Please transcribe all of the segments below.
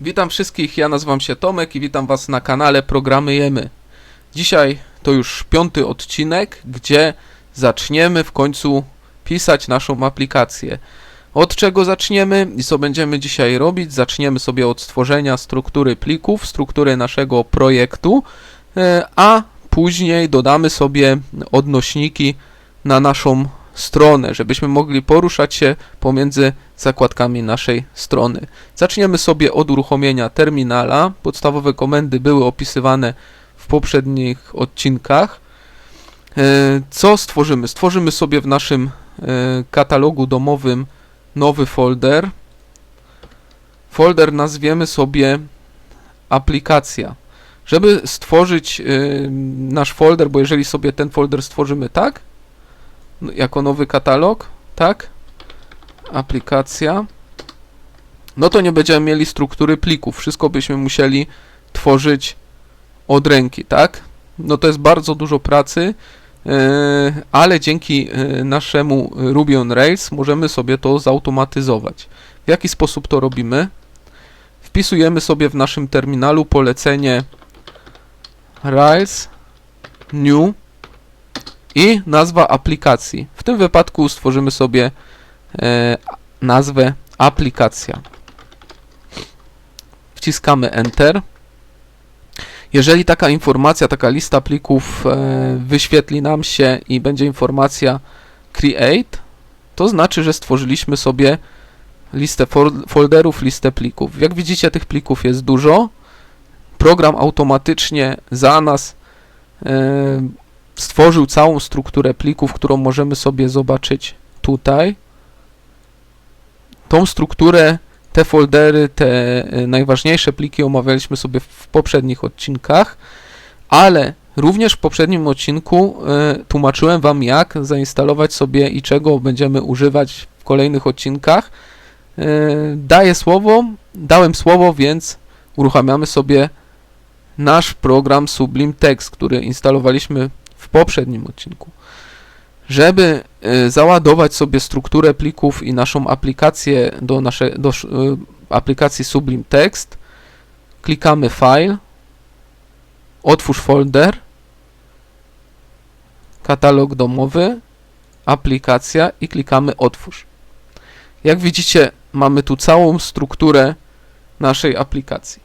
Witam wszystkich, ja nazywam się Tomek i witam Was na kanale Programujemy. Dzisiaj to już piąty odcinek, gdzie zaczniemy w końcu pisać naszą aplikację. Od czego zaczniemy i co będziemy dzisiaj robić? Zaczniemy sobie od stworzenia struktury plików, struktury naszego projektu, e, a później dodamy sobie odnośniki na naszą stronę, żebyśmy mogli poruszać się pomiędzy zakładkami naszej strony. Zaczniemy sobie od uruchomienia terminala. Podstawowe komendy były opisywane w poprzednich odcinkach. E, Co stworzymy? Stworzymy sobie w naszym e, katalogu domowym nowy folder. Folder nazwiemy sobie aplikacja. Żeby stworzyć e, nasz folder, bo jeżeli sobie ten folder stworzymy tak, jako nowy katalog, tak, aplikacja, no to nie będziemy mieli struktury plików. Wszystko byśmy musieli tworzyć od ręki, tak? No to jest bardzo dużo pracy, yy, ale dzięki yy, naszemu Ruby on Rails możemy sobie to zautomatyzować. W jaki sposób to robimy? Wpisujemy sobie w naszym terminalu polecenie Rails new i nazwa aplikacji. W tym wypadku stworzymy sobie e, nazwę aplikacja. Wciskamy Enter. Jeżeli taka informacja, taka lista plików e, wyświetli nam się i będzie informacja Create, to znaczy, że stworzyliśmy sobie listę fol- folderów, listę plików. Jak widzicie, tych plików jest dużo. Program automatycznie za nas e, stworzył całą strukturę plików, którą możemy sobie zobaczyć tutaj. Tą strukturę, te foldery, te e, najważniejsze pliki omawialiśmy sobie w poprzednich odcinkach, ale również w poprzednim odcinku e, tłumaczyłem Wam, jak zainstalować sobie i czego będziemy używać w kolejnych odcinkach. E, daję słowo, dałem słowo, więc uruchamiamy sobie nasz program Sublime Text, który instalowaliśmy w poprzednim odcinku. Żeby y, załadować sobie strukturę plików i naszą aplikację do naszej do, y, aplikacji Sublime Text, klikamy File, otwórz folder, katalog domowy, aplikacja i klikamy Otwórz. Jak widzicie, mamy tu całą strukturę naszej aplikacji.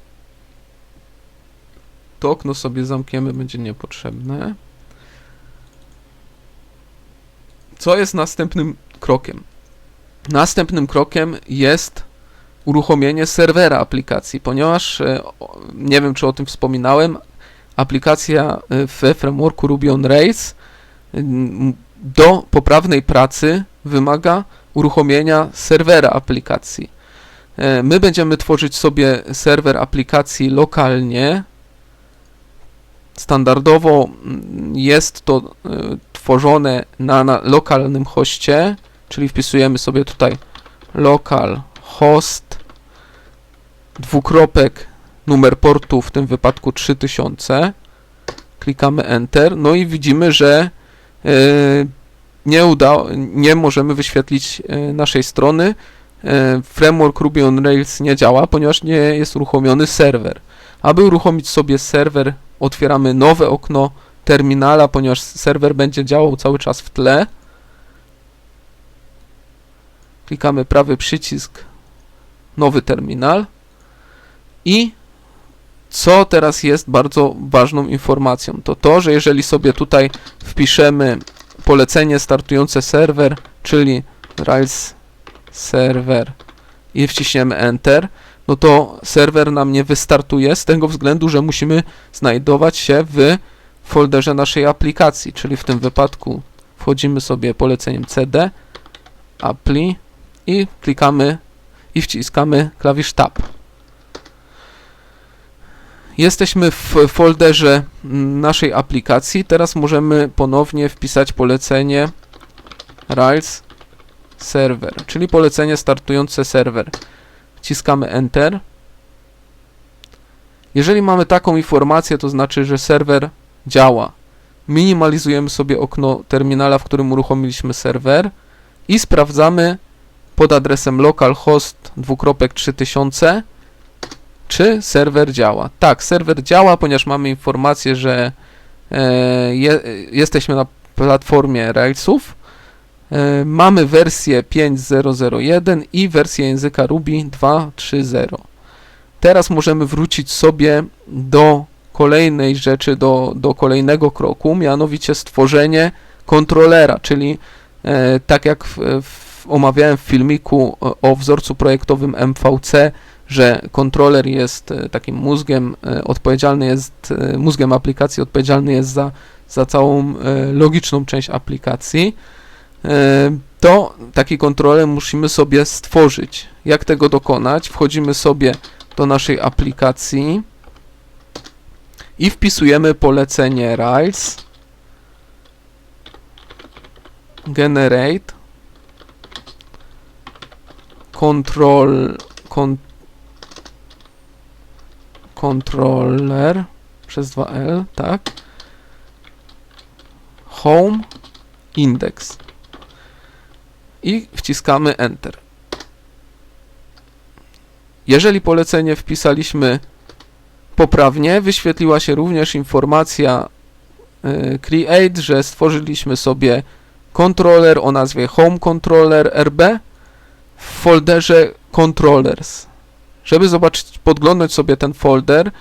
To okno sobie zamkniemy, będzie niepotrzebne. Co jest następnym krokiem? Następnym krokiem jest uruchomienie serwera aplikacji, ponieważ e, nie wiem, czy o tym wspominałem, aplikacja e, we frameworku Ruby on Rails do poprawnej pracy wymaga uruchomienia serwera aplikacji. E, My będziemy tworzyć sobie serwer aplikacji lokalnie. Standardowo jest to tworzone na, na lokalnym hoście, czyli wpisujemy sobie tutaj local host dwukropek numer portu, w tym wypadku 3000 klikamy enter, no i widzimy, że e, nie uda, nie możemy wyświetlić e, naszej strony. E, framework Ruby on Rails nie działa, ponieważ nie jest uruchomiony serwer. Aby uruchomić sobie serwer, otwieramy nowe okno terminala, ponieważ serwer będzie działał cały czas w tle. Klikamy prawy przycisk, nowy terminal. I co teraz jest bardzo ważną informacją, to to, że jeżeli sobie tutaj wpiszemy polecenie startujące serwer, czyli Rails server i wciśniemy Enter, no to serwer nam nie wystartuje z tego względu, że musimy znajdować się w folderze naszej aplikacji, czyli w tym wypadku wchodzimy sobie poleceniem cd, apply i klikamy i wciskamy klawisz tab. Jesteśmy w folderze naszej aplikacji. Teraz możemy ponownie wpisać polecenie Rails server, czyli polecenie startujące serwer. Wciskamy Enter. Jeżeli mamy taką informację, to znaczy, że serwer działa. Minimalizujemy sobie okno terminala, w którym uruchomiliśmy serwer i sprawdzamy pod adresem localhost 3000 czy serwer działa. Tak, serwer działa, ponieważ mamy informację, że e, je, jesteśmy na platformie Railsów. E, mamy wersję 5.0.1 i wersję języka Ruby 2.3.0. Teraz możemy wrócić sobie do kolejnej rzeczy, do, do kolejnego kroku, mianowicie stworzenie kontrolera, czyli e, tak jak w, w, omawiałem w filmiku o, wzorcu projektowym MVC, że kontroler jest e, takim mózgiem, e, odpowiedzialny jest, e, mózgiem aplikacji, odpowiedzialny jest za, za całą logiczną część aplikacji, to taki kontroler musimy sobie stworzyć. Jak tego dokonać? Wchodzimy sobie do naszej aplikacji i wpisujemy polecenie Rails. Generate. Control con, controller przez 2L, tak. Home index. I wciskamy enter. Jeżeli polecenie wpisaliśmy poprawnie, wyświetliła się również informacja y, create, że stworzyliśmy sobie kontroler o nazwie home controller RB w folderze controllers. Żeby zobaczyć, podglądać sobie ten folder,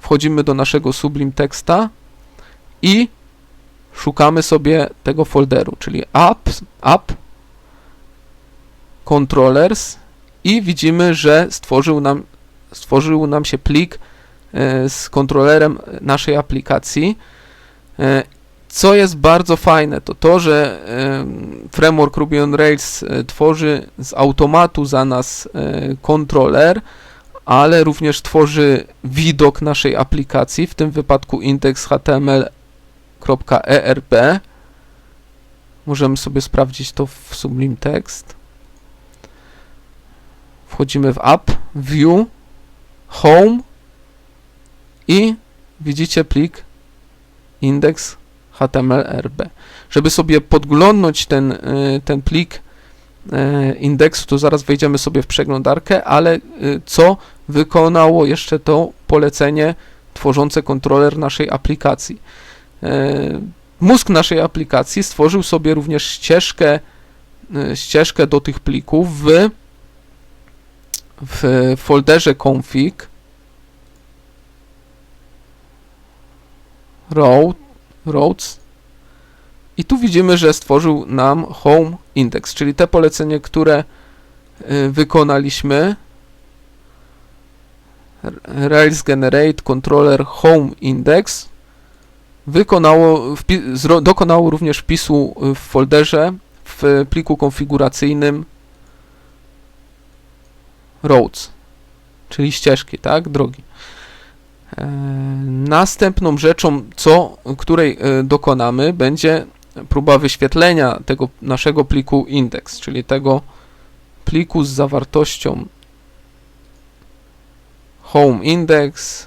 wchodzimy do naszego Sublime Texta i szukamy sobie tego folderu, czyli app, app controllers i widzimy, że stworzył nam, stworzył nam się plik e, z kontrolerem naszej aplikacji. E, Co jest bardzo fajne, to to, że e, framework Ruby on Rails e, tworzy z automatu za nas e, kontroler, ale również tworzy widok naszej aplikacji, w tym wypadku index html.erb. Możemy sobie sprawdzić to w Sublime Text. Wchodzimy w App, View, Home i widzicie plik index html.rb. Żeby sobie podglądnąć ten, y, ten plik y, indeksu, to zaraz wejdziemy sobie w przeglądarkę, ale y, co wykonało jeszcze to polecenie tworzące kontroler naszej aplikacji. Mózg naszej aplikacji stworzył sobie również ścieżkę, ścieżkę do tych plików w w folderze config road, roads i tu widzimy, że stworzył nam home index, czyli te polecenie, które y, wykonaliśmy Rails generate controller home index wykonało, dokonało również wpisu w folderze w pliku konfiguracyjnym roads, czyli ścieżki, tak, drogi. E, następną rzeczą, co, której e, dokonamy, będzie próba wyświetlenia tego naszego pliku index, czyli tego pliku z zawartością home index,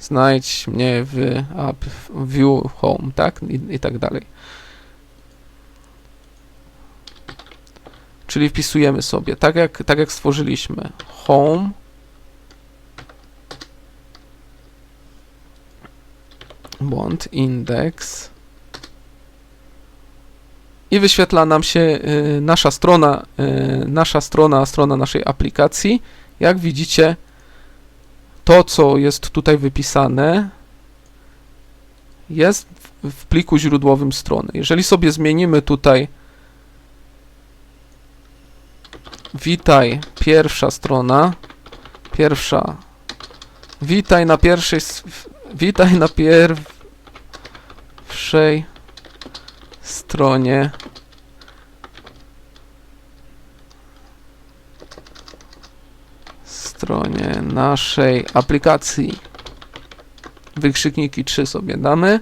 znajdź mnie w app view home, tak, i, i tak dalej. Czyli wpisujemy sobie, tak jak, tak jak stworzyliśmy, home błąd index i wyświetla nam się y, nasza strona, y, nasza strona, strona naszej aplikacji. Jak widzicie, to co jest tutaj wypisane jest w pliku źródłowym strony. Jeżeli sobie zmienimy tutaj Witaj, pierwsza strona. Pierwsza. Witaj na pierwszej. Witaj na pierwszej stronie. Stronie naszej aplikacji. Wykrzykniki 3 sobie damy.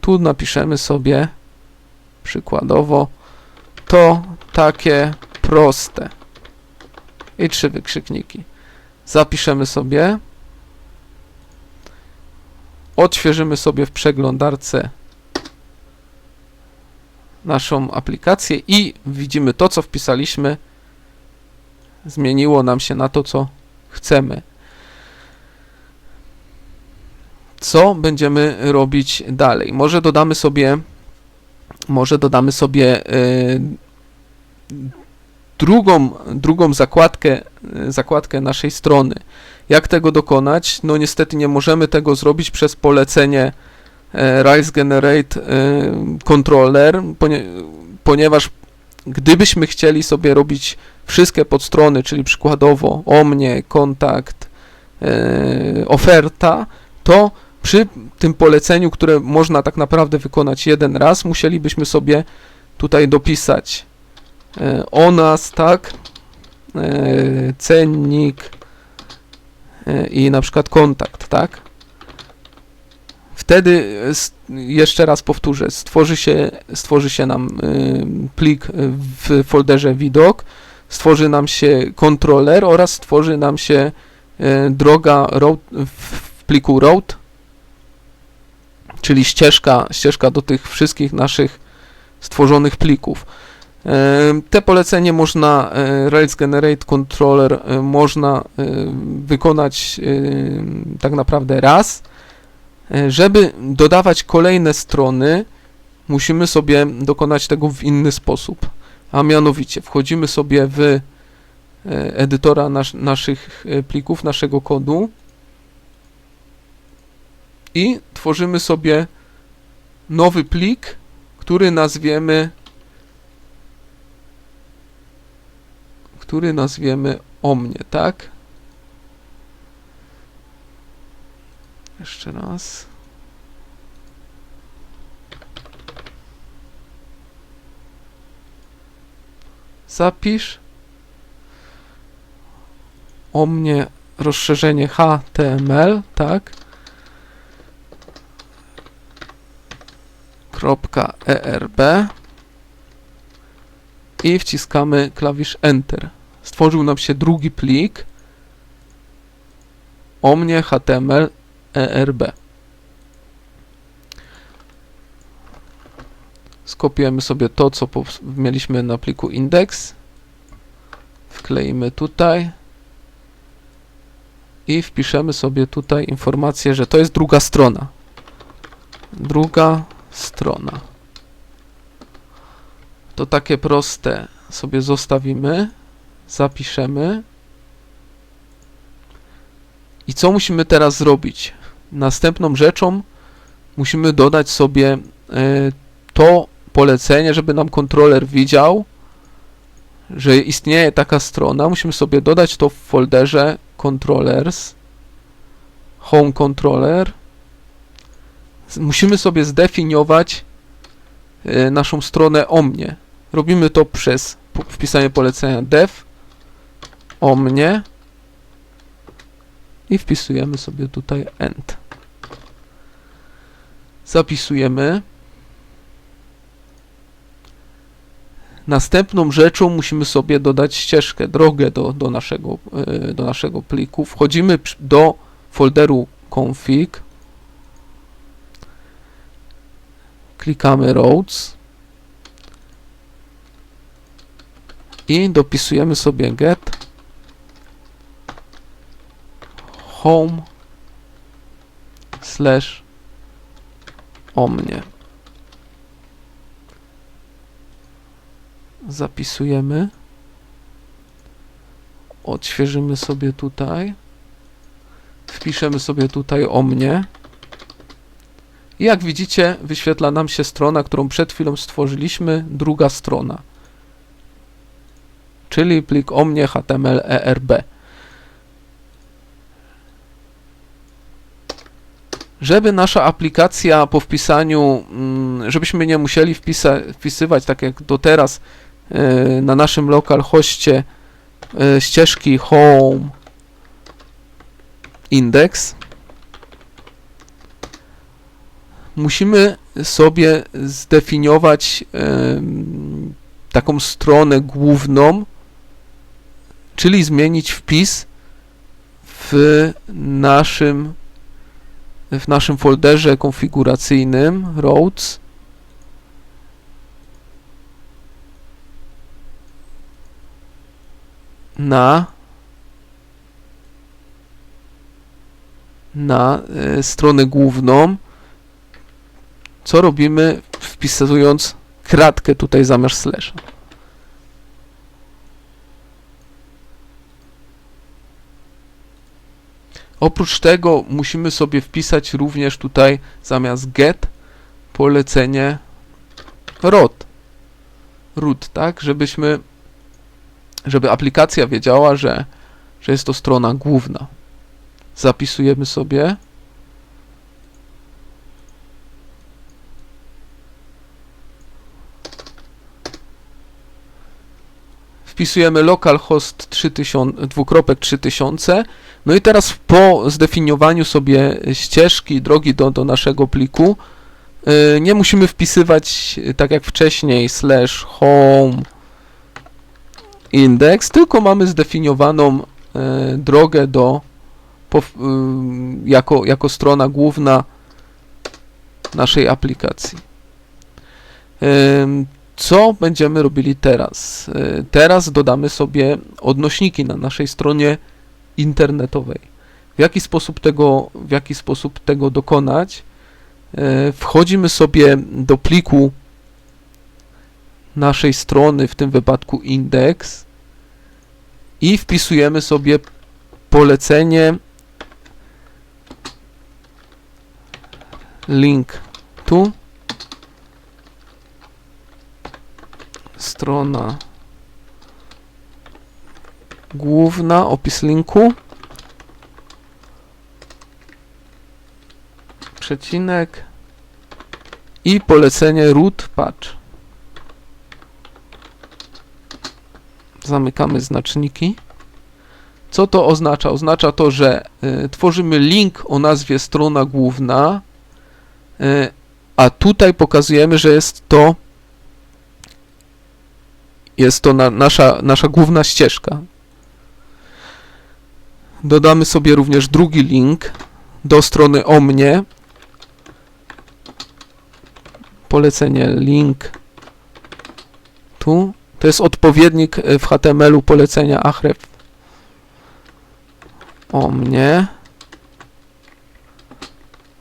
Tu napiszemy sobie przykładowo to takie proste. I trzy wykrzykniki. Zapiszemy sobie. Odświeżymy sobie w przeglądarce naszą aplikację i widzimy to, co wpisaliśmy. Zmieniło nam się na to, co chcemy. Co będziemy robić dalej? Może dodamy sobie może dodamy sobie y, drugą, drugą zakładkę, y, zakładkę naszej strony. Jak tego dokonać? No niestety nie możemy tego zrobić przez polecenie e, Rails Generate e, Controller, ponie, ponieważ gdybyśmy chcieli sobie robić wszystkie podstrony, czyli przykładowo o mnie, kontakt, e, oferta, to przy tym poleceniu, które można tak naprawdę wykonać jeden raz, musielibyśmy sobie tutaj dopisać e, o nas, tak, e, cennik e, i na przykład kontakt, tak. Wtedy, s- jeszcze raz powtórzę, stworzy się, stworzy się nam y, plik w folderze widok, stworzy nam się kontroler oraz stworzy nam się y, droga road, w pliku road, czyli ścieżka, ścieżka do tych wszystkich naszych stworzonych plików. Te polecenie można, e, Rails Generate Controller e, można e, wykonać tak naprawdę raz. Żeby dodawać kolejne strony, musimy sobie dokonać tego w inny sposób. A mianowicie wchodzimy sobie w edytora nasz, naszych plików, naszego kodu i tworzymy sobie nowy plik, który nazwiemy który nazwiemy o mnie, tak? Jeszcze raz. Zapisz o mnie rozszerzenie HTML, tak? .erb i wciskamy klawisz Enter. Stworzył nam się drugi plik o mnie HTML ERB. Skopiujemy sobie to, co mieliśmy na pliku index. Wkleimy tutaj. I wpiszemy sobie tutaj informację, że to jest druga strona. Druga strona. To takie proste sobie zostawimy, zapiszemy. I co musimy teraz zrobić? Następną rzeczą musimy dodać sobie e, to polecenie, żeby nam kontroler widział, że istnieje taka strona. Musimy sobie dodać to w folderze controllers, home controller. Musimy sobie zdefiniować e, naszą stronę o mnie. Robimy to przez wpisanie polecenia dev o mnie i wpisujemy sobie tutaj end. Zapisujemy. Następną rzeczą musimy sobie dodać ścieżkę, drogę do, do, naszego, e, do naszego pliku. Wchodzimy do folderu config. Klikamy roads. I dopisujemy sobie get home slash o mnie. Zapisujemy. Odświeżymy sobie tutaj. Wpiszemy sobie tutaj o mnie. I jak widzicie, wyświetla nam się strona, którą przed chwilą stworzyliśmy, druga strona czyli plik o mnie HTML ERB. Żeby nasza aplikacja po wpisaniu, mm, żebyśmy nie musieli wpisa, wpisywać tak jak do teraz e, na naszym localhoście e, ścieżki home index, musimy sobie zdefiniować taką stronę główną, czyli zmienić wpis w naszym w naszym folderze konfiguracyjnym roads. Na na e, stronę główną, co robimy? Wpisując kratkę tutaj zamiast slasha. Oprócz tego musimy sobie wpisać również tutaj zamiast get polecenie root. root, tak, żebyśmy żeby aplikacja wiedziała, że, że jest to strona główna. Zapisujemy sobie wpisujemy localhost 3000, dwukropek 3000. No i teraz po zdefiniowaniu sobie ścieżki, drogi do, do naszego pliku, yy, nie musimy wpisywać tak jak wcześniej slash home index, tylko mamy zdefiniowaną yy, drogę do yy, jako, jako strona główna naszej aplikacji. Co będziemy robili teraz? Y, Teraz dodamy sobie odnośniki na naszej stronie internetowej. W jaki sposób tego, w jaki sposób tego dokonać? Y, Wchodzimy sobie do pliku naszej strony, w tym wypadku index i wpisujemy sobie polecenie link tu strona główna, opis linku, przecinek i polecenie root patch. Zamykamy znaczniki. Co to oznacza? Oznacza to, że y, tworzymy link o nazwie strona główna, y, a tutaj pokazujemy, że jest to jest to na, nasza, nasza główna ścieżka. Dodamy sobie również drugi link do strony o mnie. Polecenie link tu. To jest odpowiednik w HTML-u polecenia Ahref o mnie.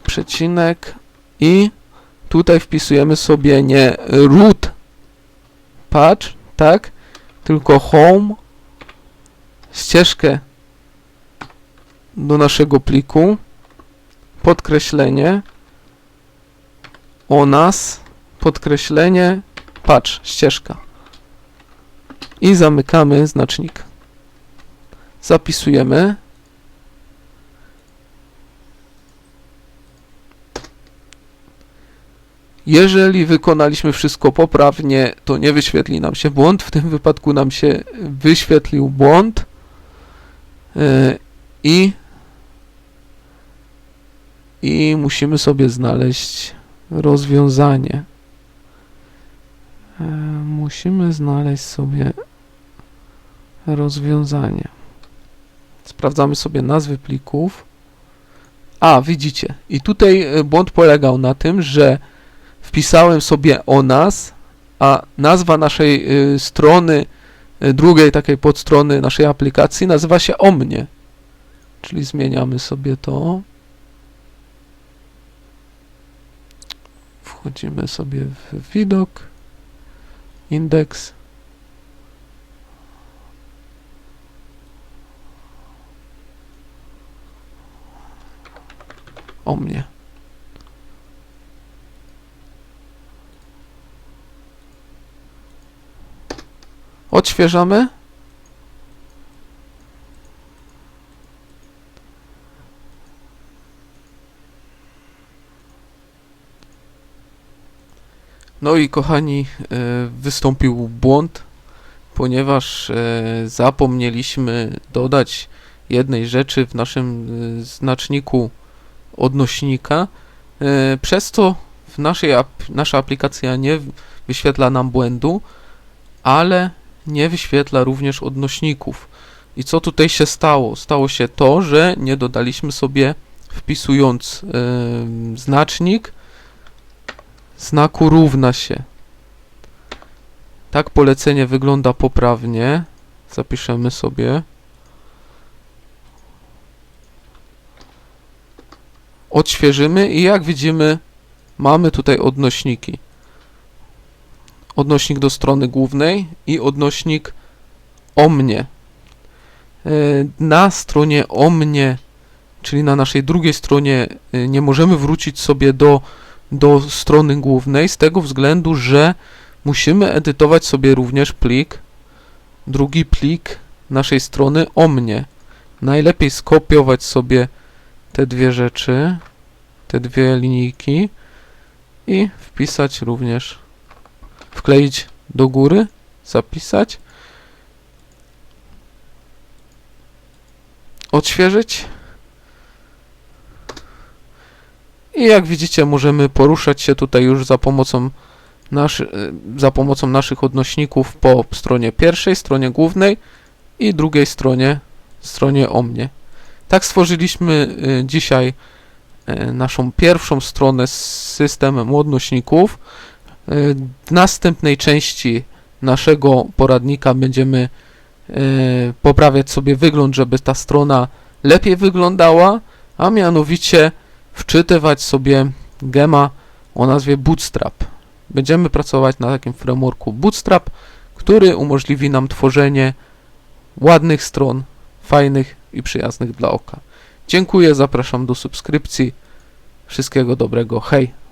Przecinek i tutaj wpisujemy sobie nie root patch, tak? Tylko home, ścieżkę do naszego pliku, podkreślenie, o nas, podkreślenie, patch, ścieżka. I zamykamy znacznik. Zapisujemy. Jeżeli wykonaliśmy wszystko poprawnie, to nie wyświetli nam się błąd. W tym wypadku nam się wyświetlił błąd. Yy, I i musimy sobie znaleźć rozwiązanie. Yy, musimy znaleźć sobie rozwiązanie. Sprawdzamy sobie nazwy plików. A, widzicie. I tutaj yy, błąd polegał na tym, że wpisałem sobie o nas, a nazwa naszej y, strony, y, drugiej takiej podstrony naszej aplikacji nazywa się o mnie. Czyli zmieniamy sobie to. Wchodzimy sobie w widok, indeks. O mnie. Odświeżamy. No i kochani, e, wystąpił błąd, ponieważ e, zapomnieliśmy dodać jednej rzeczy w naszym e, znaczniku odnośnika, przez co w naszej nasza aplikacja nie wyświetla nam błędu, ale nie wyświetla również odnośników. I co tutaj się stało? Stało się to, że nie dodaliśmy sobie wpisując znacznik znaku równa się. Tak polecenie wygląda poprawnie. Zapiszemy sobie. odświeżymy i jak widzimy mamy tutaj odnośniki. Odnośnik do strony głównej i odnośnik o mnie. E, Na stronie o mnie, czyli na naszej drugiej stronie e, nie możemy wrócić sobie do, do strony głównej z tego względu, że musimy edytować sobie również plik, drugi plik naszej strony o mnie. Najlepiej skopiować sobie te dwie rzeczy, te dwie linijki i wpisać również, wkleić do góry, zapisać, odświeżyć i jak widzicie możemy poruszać się tutaj już za pomocą naszy, za pomocą naszych odnośników po stronie pierwszej, stronie głównej i drugiej stronie, stronie o mnie. Tak stworzyliśmy y, dzisiaj y, naszą pierwszą stronę z systemem odnośników. Y, W następnej części naszego poradnika będziemy y, poprawiać sobie wygląd, żeby ta strona lepiej wyglądała, a mianowicie wczytywać sobie gema o nazwie Bootstrap. Będziemy pracować na takim frameworku Bootstrap, który umożliwi nam tworzenie ładnych stron, fajnych i przyjaznych dla oka. Dziękuję, zapraszam do subskrypcji. Wszystkiego dobrego, hej!